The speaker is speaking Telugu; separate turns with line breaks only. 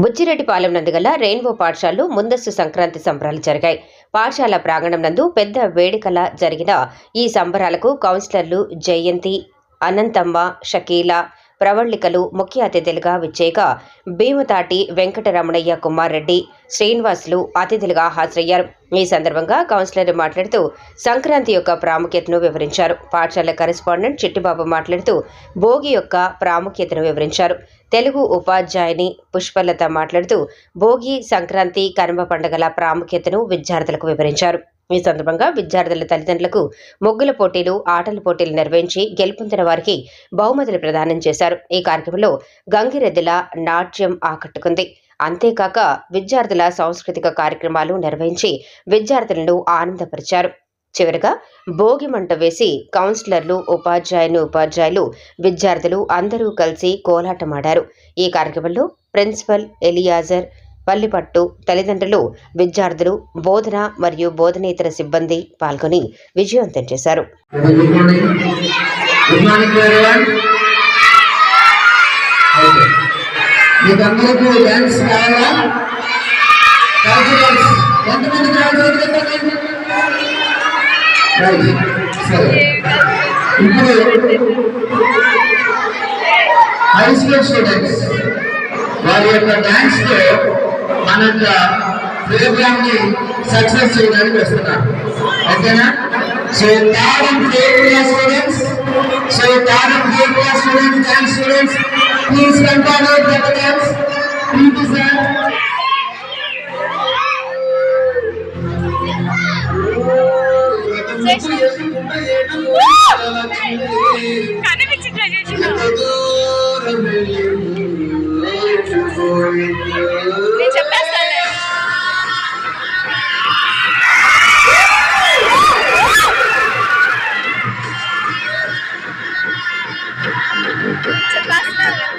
బుచ్చిరెడ్డిపాలెం నందు గల రెయిన్బో పాఠశాలలో ముందస్తు సంక్రాంతి సంబరాలు జరిగాయి. పాఠశాల ప్రాంగణం నందు పెద్ద వేడుకల జరిగిన ఈ సంబరాలకు కౌన్సిలర్లు జయంతి అనంతమ్మ షకీల ప్రవళికలు ముఖ్య అతిథులుగా విచ్చేయగా భీమతాటి వెంకటరమణయ్య కుమార్ రెడ్డి శ్రీనివాసులు అతిథులుగా హాజరయ్యారు. ఈ సందర్భంగా కౌన్సిలర్ మాట్లాడుతూ సంక్రాంతి యొక్క ప్రాముఖ్యతను వివరించారు. పాఠశాల కరెస్పాండెంట్ చిట్టిబాబు మాట్లాడుతూ భోగి యొక్క ప్రాముఖ్యతను వివరించారు. తెలుగు ఉపాధ్యాయుని పుష్పలత మాట్లాడుతూ భోగి సంక్రాంతి కనుమ పండుగల ప్రాముఖ్యతను విద్యార్థులకు వివరించారు. ఈ సందర్భంగా విద్యార్థుల తల్లిదండ్రులకు ముగ్గుల పోటీలు ఆటల పోటీలు నిర్వహించి గెలుపొందిన వారికి బహుమతులు ప్రదానం చేశారు. ఈ కార్యక్రమంలో గంగిరెద్దుల నాట్యం ఆకట్టుకుంది. అంతేకాక విద్యార్థుల సాంస్కృతిక కార్యక్రమాలు నిర్వహించి విద్యార్థులను ఆనందపరిచారు. చివరగా భోగి మంట వేసి కౌన్సిలర్లు ఉపాధ్యాయులు ఉపాధ్యాయులు విద్యార్థులు అందరూ కలిసి కోలాటమాడారు. ఈ కార్యక్రమంలో ప్రిన్సిపల్ ఎలియాజర్ పల్లిపట్టు తల్లిదండ్రులు విద్యార్థులు బోధన మరియు బోధనేతర సిబ్బంది పాల్గొని విజయవంతం చేశారు.
Good ఇప్పుడు హై స్కూల్ స్టూడెంట్స్ వారి యొక్క డ్యాన్స్లో మన యొక్క ప్రోగ్రామ్ని సక్సెస్ చేయడానికి వస్తున్నారు. ఓకేనా? So third and class students so third class students dance students please continue the dance please sir
నేను
చెప్పేస్తాను చెప్పేస్తాను